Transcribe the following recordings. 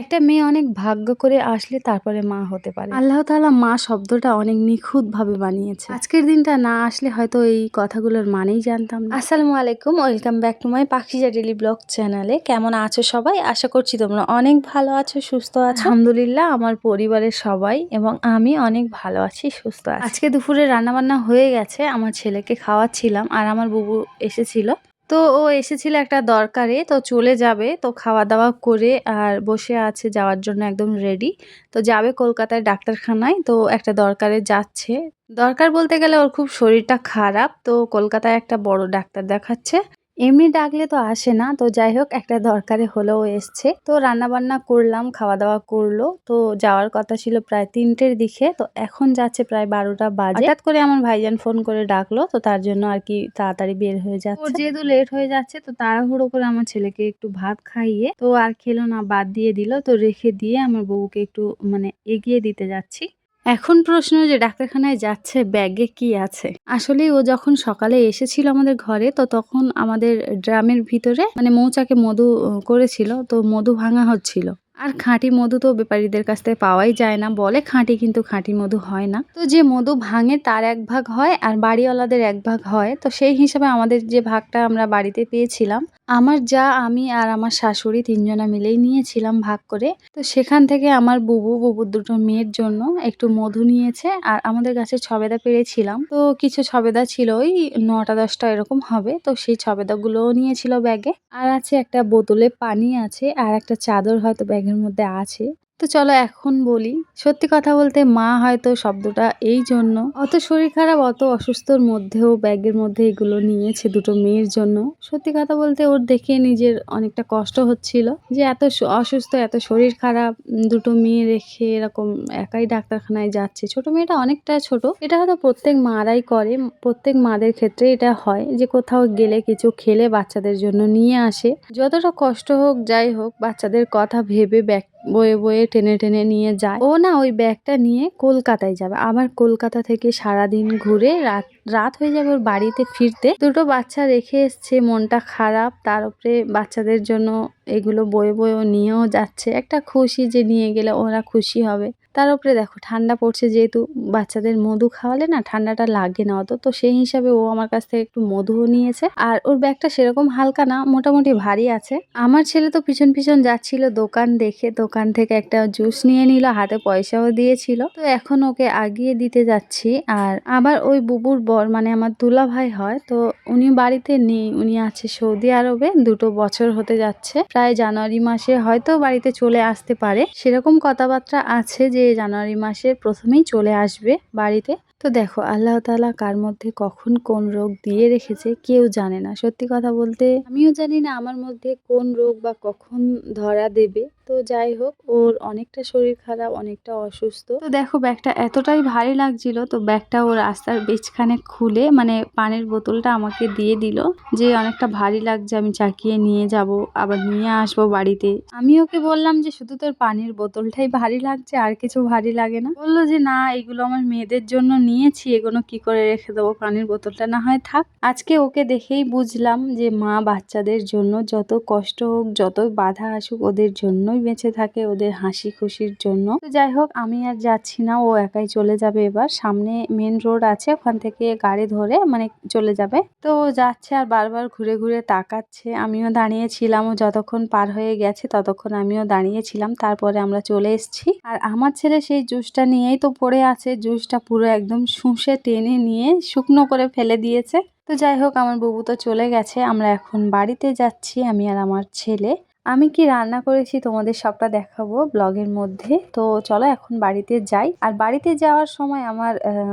একটা মেয়ে অনেক ভাগ্য করে আসলে তারপরে মা হতে পারে। আল্লাহ তাআলা মা শব্দটা অনেক নিখুঁত ভাবে বানিয়েছে। আজকের দিনটা না আসলে হয়তো এই কথাগুলোর মানেই জানতাম আসসালামু আলাইকুম welcome back to my Pakhiza daily blog চ্যানেলে কেমন আছো সবাই? আশা করছি তোমরা অনেক ভালো আছো সুস্থ আছো। আলহামদুলিল্লাহ আমার পরিবারের সবাই এবং আমি অনেক ভালো আছি সুস্থ আছি। আজকে দুপুরে রান্নাবান্না হয়ে গেছে আমার ছেলেকে খাওয়াচ্ছিলাম আর আমার বুবু এসেছিল। তো ও এসেছিল একটা দরকারে, তো চলে যাবে, তো খাওয়া দাওয়া করে আর বসে আছে যাওয়ার জন্য একদম রেডি তো যাবে কলকাতায় ডাক্তারখানায়, তো একটা দরকারে যাচ্ছে। দরকার বলতে গেলে ওর খুব শরীরটা খারাপ, তো কলকাতায় একটা বড় ডাক্তার দেখাচ্ছে। এমনি ডাকলে তো আসে না। তো যাই হোক একটা দরকারে হলেও এসছে। তো রান্না বান্না করলাম খাওয়া দাওয়া করল। তো যাওয়ার কথা ছিল প্রায় তিনটের দিকে। তো এখন যাচ্ছে প্রায় বারোটা বাজে। হঠাৎ করে আমার ভাইজান ফোন করে ডাকলো। তো তার জন্য আর কি তাড়াতাড়ি বের হয়ে যাচ্ছে। যেহেতু লেট হয়ে যাচ্ছে তো তাড়াহুড়ো করে আমার ছেলেকে একটু ভাত খাইয়ে তো আর খেলো না বাদ দিয়ে দিল। তো রেখে দিয়ে আমার বউকে একটু মানে এগিয়ে দিতে যাচ্ছি। এখন প্রশ্ন যে ডাক্তারখানায় যাচ্ছে, ব্যাগে কি আছে? আসলে ও যখন সকালে এসেছিল আমাদের ঘরে, তো তখন আমাদের ড্রামের ভিতরে মানে মৌচাকে মধু করেছিল, তো মধু ভাঙা হচ্ছিল। আর খাঁটি মধু তো ব্যাপারীদের কাছ থেকে পাওয়াই যায় না। বলে খাঁটি কিন্তু খাঁটি মধু হয় না। তো যে মধু ভাঙে তার এক ভাগ হয় আর বাড়িওয়ালাদের এক ভাগ হয়। তো সেই হিসাবে আমাদের যে ভাগটা আমরা বাড়িতে পেয়েছিলাম, আমার যা, আমি আর আমার শাশুড়ি তিনজনা মিলেই নিয়েছিলাম ভাগ করে। তো সেখান থেকে আমার বুবু, বুবুর দুটো মেয়ের জন্য একটু মধু নিয়েছে আর আমাদের কাছে ছবেদা পেরেছিলাম। তো কিছু ছবেদা ছিল, ওই নটা, দশটা এরকম হবে। তো সেই ছবেদাগুলোও নিয়েছিল ব্যাগে। আর আছে একটা বোতলে পানি আছে আর একটা চাদর হয়তো ব্যাগের মধ্যে আছে। তো চলো এখন বলি, সত্যি কথা বলতে মা হয়তো শব্দটা এই জন্য, অত শরীর খারাপ, অত অসুস্থর মধ্যেও, ব্যাগের মধ্যে এগুলো নিয়েছে দুটো মেয়ের জন্য। সত্যি কথা বলতে ওর দেখে নিজের অনেকটা কষ্ট হচ্ছিল যে এত অসুস্থ, এত শরীর খারাপ দুটো মেয়ে রেখে এরকম একাই ডাক্তারখানায় যাচ্ছে। ছোট মেয়েটা অনেকটা ছোট, এটা হয়তো প্রত্যেক মারাই করে, প্রত্যেক মাদের ক্ষেত্রে এটা হয় যে কোথাও গেলে কিছু খেলে বাচ্চাদের জন্য নিয়ে আসে। যতটা কষ্ট হোক, যাই হোক, বাচ্চাদের কথা ভেবে ব্যাগ বয়ে বয়ে টেনে টেনে নিয়ে যায়। ও না, ওই ব্যাগটা নিয়ে কলকাতায় যাবে। আবার কলকাতা থেকে সারাদিন ঘুরে রাত রাত হয়ে যাবে ওর বাড়িতে ফিরতে। দুটো বাচ্চা রেখে এসছে, মনটা খারাপ। তার উপরে বাচ্চাদের জন্য এগুলো বয়ে বয়ে নিয়েও যাচ্ছে। একটা খুশি যে নিয়ে গেলে ওরা খুশি হবে। তার উপরে দেখো, ঠান্ডা পড়ছে যেহেতু বাচ্চাদের মধু খাওয়ালে না, ঠান্ডাটা লাগে না অত। তো সেই হিসাবে ও আমার কাছ থেকে একটু মধুও নিয়েছে। আর ওর ব্যাগটা সেরকম হালকা না, মোটামুটি ভারী আছে। আমার ছেলে তো পিছন পিছন যাচ্ছিল দোকান দেখে। দোকান থেকে একটা জুস নিয়ে নিল, হাতে পয়সাও দিয়েছিল। তো এখন ওকে আগিয়ে দিতে যাচ্ছি। আর আবার ওই বুবুর বর মানে আমার দুলা ভাই হয়, তো উনি বাড়িতে নেই, উনি আছে সৌদি আরবে, দুটো বছর হতে যাচ্ছে। প্রায় জানুয়ারি মাসে হয়তো বাড়িতে চলে আসতে পারে। সেরকম কথাবার্তা আছে যে জানুয়ারি মাসের প্রথমেই চলে আসবে বাড়িতে। তো দেখো, আল্লাহ তালা কার মধ্যে কখন কোন রোগ দিয়ে রেখেছে কেউ জানে না। সত্যি কথা বলতে আমিও জানি না আমার মধ্যে কোন রোগ বা কখন ধরা দেবে। তো যাই হোক, ওর অনেকটা শরীর খারাপ, অনেকটা অসুস্থ। তো দেখো ব্যাগটা এতটাই ভারী লাগছিল, তো ব্যাগটা ওর রাস্তার বেচখানে খুলে মানে পানির বোতলটা আমাকে দিয়ে দিল যে অনেকটা ভারী লাগছে, আমি চাকিয়ে নিয়ে যাব, আবার নিয়ে আসব বাড়িতে। আমি ওকে বললাম যে শুধু তোর পানির বোতলটাই ভারী লাগছে, আর কিছু ভারী লাগে না। বলল যে না, এগুলো আমার মেয়েদের জন্য নিয়েছি, এগুলো কি করে রেখে দেবো, পানির বোতলটা না হয় থাক। আজকে ওকে দেখেই বুঝলাম যে মা বাচ্চাদের জন্য যত কষ্ট হোক, যত বাধা আসুক, ওদের জন্যই বেঁচে থাকে ওদের হাসি খুশির জন্য। তো যাই হোক, আমি আর যাচ্ছি না, ও একাই চলে যাবে এবার। সামনে মেন রোড আছে, ওখান থেকে গাড়ি ধরে মানে চলে যাবে। তো ও যাচ্ছে আর বারবার ঘুরে ঘুরে তাকাচ্ছে। আমিও দাঁড়িয়েছিলাম ও যতক্ষণ পার হয়ে গেছে ততক্ষণ আমিও দাঁড়িয়েছিলাম তারপরে আমরা চলে এসেছি। আর আমার ছেলে সেই জুসটা নিয়েই তো পড়ে আছে, জুসটা পুরো একদম শুষে টেনে নিয়ে শুকনো করে ফেলে দিয়েছে। তো যাই হোক, আমার বাবু তো চলে গেছে, আমরা এখন বাড়িতে যাচ্ছি, আমি আর আমার ছেলে। আমি কি রান্না করেছি তোমাদের সবটা দেখাবো ব্লগের মধ্যে। তো চলো এখন বাড়িতে যাই। আর বাড়িতে যাওয়ার সময় আমার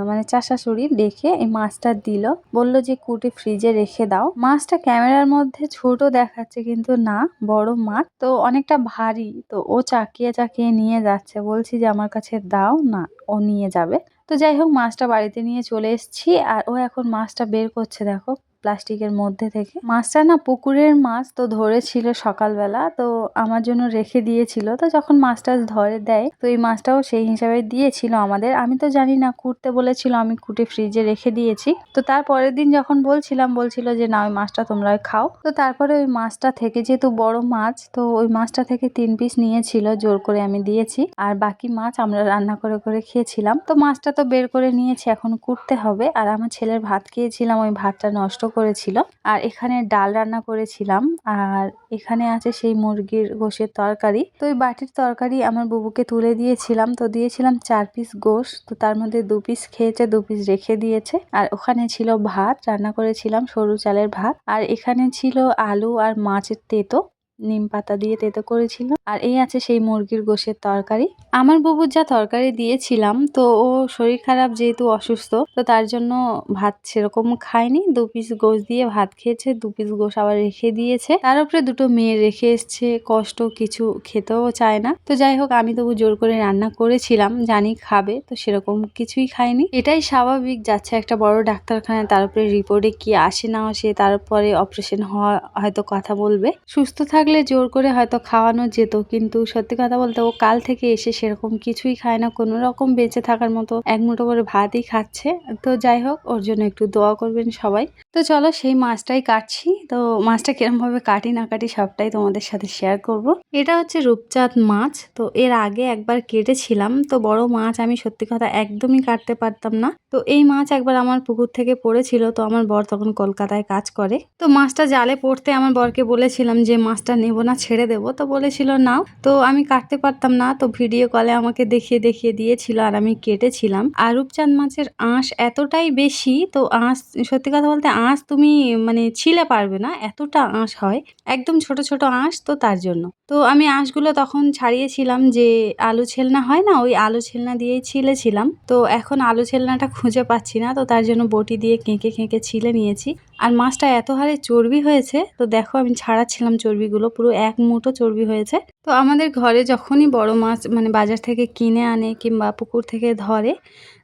মানে চাষাশুড়ি দেখে এই মাছটা দিল। বলল যে কুটে ফ্রিজে রেখে দাও। মাছটা ক্যামেরার মধ্যে ছোট দেখাচ্ছে কিন্তু না, বড় মাছ তো অনেকটা ভারী। তো ও চাকিয়ে চাকিয়ে নিয়ে যাচ্ছে। বলছি যে আমার কাছে দাও না, ও নিয়ে যাবে। তো যাই হোক, মাছটা বাড়িতে নিয়ে চলে এসেছি। আর ও এখন মাছটা বের করছে, দেখো। প্লাস্টিকের মধ্যে থেকে। মাছটা না পুকুরের মাছ তো ধরেছিল সকালবেলা, তো আমার জন্য রেখে দিয়েছিল। তো যখন মাছটা ধরে দেয়, তো এই মাছটাও সেই হিসাবে দিয়েছিল আমাদের। আমি তো জানি না, কুটতে বলেছিল, আমি কুটে ফ্রিজে রেখে দিয়েছি। তো তার পরের দিন যখন বলছিলাম, বলছিল যে, না, ওই মাছটা তোমরা খাও। তো তারপরে ওই মাছটা থেকে যেহেতু বড় মাছ, তো ওই মাছটা থেকে তিন পিস নিয়েছিল, জোর করে আমি দিয়েছি। আর বাকি মাছ আমরা রান্না করে করে খেয়েছিলাম। তো মাছটা তো বের করে নিয়েছি, এখন কুটতে হবে। আর আমার ছেলের ভাত খেয়েছিলাম, ওই ভাতটা নষ্ট করেছিল। আর এখানে ডাল রান্না করেছিলাম। আর এখানে আছে সেই মুরগির গোশের তরকারি। তো ওই বাটির তরকারি আমার বুবুকে তুলে দিয়েছিলাম। তো দিয়েছিলাম চার পিস গোশ। তো তার মধ্যে দু পিস খেয়েছে, দু পিস রেখে দিয়েছে। আর ওখানে ছিল ভাত। রান্না করেছিলাম সরু চালের ভাত। আর এখানে ছিল আলু আর মাছের তেতো। নিম পাতা দিয়ে তেতো করেছিল। আর এই আছে সেই মুরগির গোশের তরকারি। আমার বুবুর যা তরকারি দিয়েছিলাম, তো ও শরীর খারাপ যেহেতু অসুস্থ, তো তার জন্য ভাত সেরকম খায়নি। দু পিস গোশ দিয়ে ভাত খেয়েছে, দু পিস গোশ আবার রেখে দিয়েছে। তার উপরে দুটো মেয়ে রেখে এসছে, কষ্ট কিছু খেতেও চায় না। তো যাই হোক, আমি তবু জোর করে রান্না করেছিলাম, জানি খাবে, তো সেরকম কিছুই খায়নি। এটাই স্বাভাবিক, যাচ্ছে একটা বড় ডাক্তারখানায়, তার উপরে রিপোর্টে কি আসে না আসে, তারপরে অপারেশন হওয়া হয়তো কথা বলবে। সুস্থ থাকলে জোর করে হয়তো খাওয়ানো যেত, কিন্তু সত্যি কথা বলতে ও কাল থেকে এসে সেরকম কিছুই খায় না, কোনো রকম বেঁচে থাকার মতো এক মুঠো করে ভাতই খাচ্ছে। তো যাই হোক, ওর জন্য একটু দোয়া করবেন সবাই। তো চলো সেই মাছটাই কাটছি। তো মাছটা কিরমভাবে কাটি না কাটি সবটাই তোমাদের সাথে শেয়ার করব। এটা হচ্ছে রূপচাঁদ মাছ। তো এর আগে একবার কেটেছিলাম। তো বড় মাছ আমি সত্যি কথা একদমই কাটতে পারতাম না। তো এই মাছ একবার আমার পুকুর থেকে পড়েছিল। তো আমার বর তখন কলকাতায় কাজ করে। তো মাছটা জালে পড়তে আমার বরকে বলেছিলাম যে, মাছটা নেব না, ছেড়ে দেব। তো বলেছিল, নাও। তো আমি কাটতে পারতাম না। তো ভিডিও কলে আমাকে দেখিয়ে দেখিয়ে দিয়েছিল আর আমি কেটেছিলাম। আর রূপচাঁদ মাছের আঁশ এতটাই বেশি, তো আঁশ সত্যি কথা বলতে আঁশ তুমি মানে ছিলে পারবে না, এতটা আঁশ হয়। একদম ছোট ছোট আঁশ তো তার জন্য। তো আমি আঁশগুলো তখন ছাড়িয়েছিলাম যে আলু ছেলনা হয় না, ওই আলু ছেলনা দিয়েই ছিলেছিলাম। তো এখন আলু ছেলনাটা খুঁজে পাচ্ছি না, তো তার জন্য বটি দিয়ে কেঁকে কেঁকে ছিলে নিয়েছি। আর মাছটা এত হারে চর্বি হয়েছে, তো দেখো আমি ছাড়াচ্ছিলাম চর্বিগুলো, পুরো এক মুঠো চর্বি হয়েছে। তো আমাদের ঘরে যখনই বড় মাছ মানে বাজার থেকে কিনে আনে কিংবা পুকুর থেকে ধরে,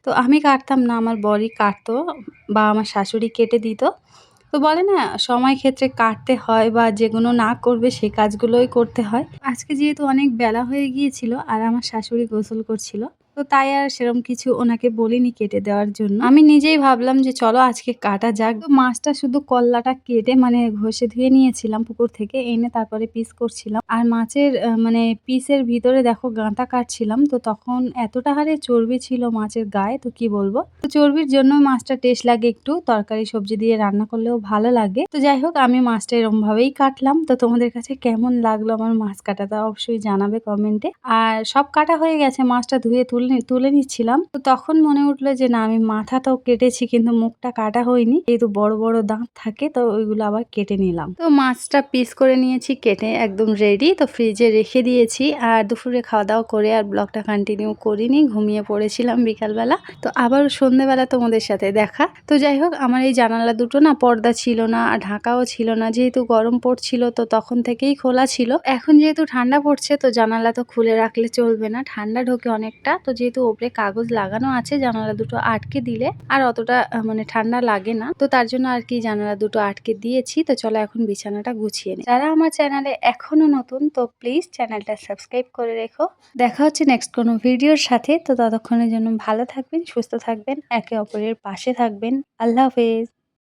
তো আমি কাটতাম না, আমার বরই কাটতো, বা আমার শাশুড়ি কেটে দিত। তো বলে না, সময় ক্ষেত্রে কাটতে হয় বা যেগুলো না করবে সে কাজগুলোই করতে হয়। আজকে যেহেতু অনেক বেলা হয়ে গিয়েছিল আর আমার শাশুড়ি গোসল করছিল তো তাই আর সেরকম কিছু ওনাকে বলিনি কেটে দেওয়ার জন্য। আমি নিজেই ভাবলাম যে চলো আজকে কাটা যাক। তো মাছটা শুধু কল্লাটা কেটে মানে ঘষে ধুয়ে নিয়েছিলাম পুকুর থেকে, এনে তারপরে পিস করছিলাম। আর মাছের মানে পিসের ভিতরে দেখো গাঁটা কাটছিলাম। তো তখন এতটা হারে চর্বি ছিল মাছের গায়ে, তো কি বলব? তো চর্বির জন্য মাছটা টেস্ট লাগে একটু, তরকারি সবজি দিয়ে রান্না করলেও ভালো লাগে। তো যাই হোক, আমি মাছটা এরকম ভাবেই কাটলাম। তো তোমাদের কাছে কেমন লাগল আমার মাছ কাটাটা অবশ্যই জানাবে কমেন্টে। আর সব কাটা হয়ে গেছে, মাছটা ধুয়ে তুলে তুলে নিচ্ছিলাম। তো তখন মনে উঠল যে, না, আমি মাথা তো কেটেছি, কিন্তু মুখটা কাটা হয়নি। যেহেতু বড় বড় দাঁত থাকে, তো ওইগুলো আবার কেটে নিলাম। তো মাছটা পিস করে নিয়েছি, কেটে একদম রেডি তো ফ্রিজে রেখে দিয়েছি। আর দুপুরে খাওয়া দাওয়া করে আর ব্লগটা কন্টিনিউ করিনি, ঘুমিয়ে পড়েছিলাম বিকালবেলা। তো আবার সন্ধেবেলা তোমাদের সাথে দেখা। তো যাই হোক, আমার এই জানালা দুটো না পর্দা ছিল না, আর ঢাকাও ছিল না। যেহেতু গরম পড়ছিল, তো তখন থেকেই খোলা ছিল। এখন যেহেতু ঠান্ডা পড়ছে, তো জানালা তো খুলে রাখলে চলবে না। ঠান্ডা ঢোকে অনেকটা, তো যেহেতু ওপরে কাগজ লাগানো আছে, জানালা দুটো আটকে দিলে আর অতটা মানে ঠান্ডা লাগে না। তো তার জন্য আর কি জানালা দুটো আটকে দিয়েছি। তো চলো এখন বিছানাটা গুছিয়ে নিই। যারা আমার চ্যানেলে এখনও নতুন, তো প্লিজ চ্যানেলটা সাবস্ক্রাইব করে রেখো। দেখা হচ্ছে নেক্সট কোনো ভিডিওর সাথে। তো ততক্ষণের জন্য ভালো থাকবেন, সুস্থ থাকবেন, একে অপরের পাশে থাকবেন। আল্লাহ হাফেজ।